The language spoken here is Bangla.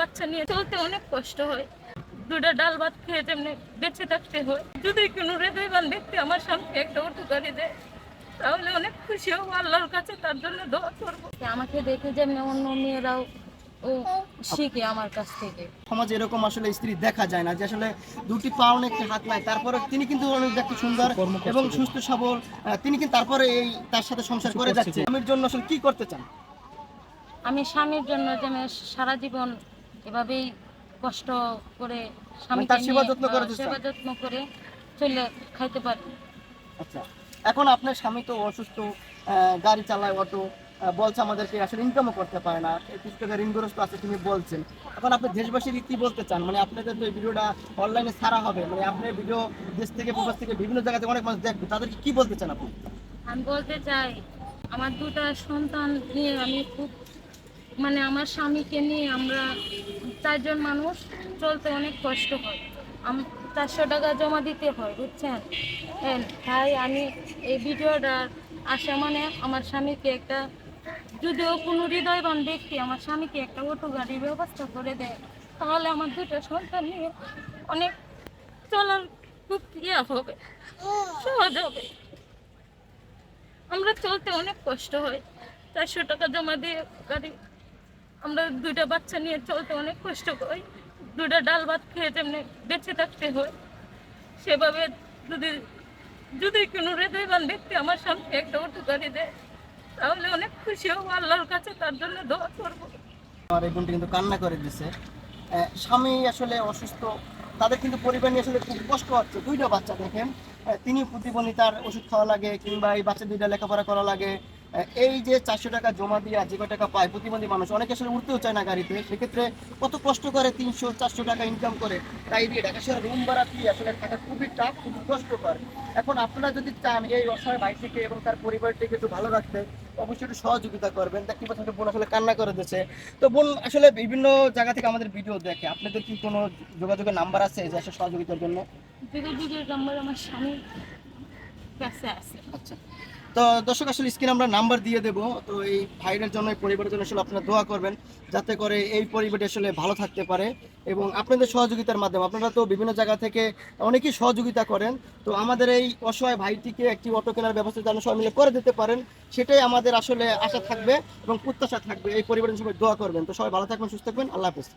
বাচ্চা নিয়ে চলতে অনেক কষ্ট হয়। দুটা ডাল ভাত খেয়ে যেমনি বেঁচে থাকতে হয়। যদি কোনো হৃদয়বান ব্যক্তি আমার সামনে একটা অটো গাড়ি দেয় তাহলে অনেক খুশি হব আল্লাহর কাছে তার জন্য দোয়া করব। আমাকে দেখে যেমনি অন্য মেয়েরাও ও শিখে আমার কাছ থেকে। সমাজে এরকম আসলে স্ত্রী দেখা যায় না যে আসলে দুটি পাও একটি হাত নাই তারপরে তিনি কিন্তু অনেক দেখতে সুন্দর এবং সুস্থ সবল তিনি কিন্তু তারপরে এই তার সাথে সংসার করে যাচ্ছে। স্বামীর জন্য আসলে কি করতে চান? আমি স্বামীর জন্য যেন সারা জীবন এভাবেই কষ্ট করে স্বামীকে তার সেবা যত্ন করে সেবা যত্ন করে চলে খাইতে পারি। আচ্ছা এখন আপনার স্বামী তো অসুস্থ গাড়ি চালায় অটো বলছে আমাদেরকে আসলে ইনকামও করতে পারে না কিছু টাকা ঋণগ্রস্ত আছে তিনি বলছেন। এখন আপনি দেশবাসীর কি বলতে চান? মানে আপনাদের তো এই ভিডিওটা অনলাইনে ছাড়া হবে মানে আপনার ভিডিও দেশ থেকে প্রবাস থেকে বিভিন্ন জায়গাতে অনেক মানুষ দেখবে তাদেরকে কি বলতে চান আপনি? আমি বলতে চাই আমার দুটা সন্তান নিয়ে আমি খুব মানে আমার স্বামীকে নিয়ে আমরা চারজন মানুষ চলতে অনেক কষ্ট হয়। চারশো টাকা জমা দিতে হয় বুঝছেন? হ্যাঁ, তাই আমি এই ভিডিওটা আসা মানে আমার স্বামীকে একটা যদিও কোনো হৃদয়বান ব্যক্তি আমার স্বামীকে একটা অটো গাড়ির ব্যবস্থা করে দেয় তাহলে আমার দুটো সন্তান নিয়ে অনেক চলার খুব ইয়ে হবে সহজ হবে। আমরা চলতে অনেক কষ্ট হয় চারশো টাকা জমা দিয়ে গাড়ি আমরা দুইটা বাচ্চা নিয়ে চলতে অনেক কষ্ট করি। দুইটা ডাল ভাত খেয়ে তেমনি বেঁচে থাকতে হয়, সেভাবে যদি যদি কোনো হৃদয় হৃদয়বান ব্যক্তি আমার সামনে একটা অটো গাড়ি দেয়, তাহলে অনেক খুশি হব, আল্লাহর কাছে তার জন্য দোয়া করব। আমার এই বোনটি কিন্তু কান্না করে দিছে। স্বামী আসলে অসুস্থ, তাদের কিন্তু পরিবার নিয়ে আসলে খুব কষ্ট হচ্ছে। দুইটা বাচ্চা দেখেন তিনি প্রতিবন্ধী, তার ওষুধ খাওয়া লাগে, কিংবা এই বাচ্চা দুইটা লেখাপড়া করা লাগে। এই যে চারশো টাকা জমা দিয়ে যে কয় টাকা পায় প্রতিবন্ধী মানুষ অনেকে আসলে উঠতেও চায় না গাড়িতে সেক্ষেত্রে কত কষ্ট করে তিনশো চারশো টাকা ইনকাম করে। তাই দিয়ে ঢাকা শহরে রুম ভাড়া দিয়ে আসলে থাকা খুবই টাফ খুবই কষ্টকর। এখন আপনারা যদি চান এই অসহায় ভাইটিকে এবং তার পরিবারটিকে একটু ভালো রাখতে অবশ্যই একটু সহযোগিতা করবেন। পাচ্ছেন যে বোন আসলে কান্না করে দিচ্ছে তো বোন আসলে বিভিন্ন জায়গা থেকে আমাদের ভিডিও দেখে আপনাদের কি কোনো যোগাযোগের নাম্বার আছে যে সহযোগিতার জন্য? ভিডিওর নাম্বার আমার স্বামীর কাছে আছে। আচ্ছা। তো দর্শক, আসলে স্ক্রিনে আমরা নাম্বার দিয়ে দেবো। তো এই ভাইয়ের জন্য পরিবারের জন্য আসলে আপনারা দোয়া করবেন, যাতে করে এই পরিবারটি আসলে ভালো থাকতে পারে এবং আপনাদের সহযোগিতার মাধ্যমে, আপনারা তো বিভিন্ন জায়গা থেকে অনেকেই সহযোগিতা করেন। তো আমাদের এই অসহায় ভাইটিকে একটি অটো কেনার ব্যবস্থা যেন সবাই মিলে করে দিতে পারেন, সেটাই আমাদের আসলে আশা থাকবে এবং প্রত্যাশা থাকবে। এই পরিবারের সবাই দোয়া করবেন। তো সবাই ভালো থাকবেন, সুস্থ থাকবেন। আল্লাহ হাফেজ।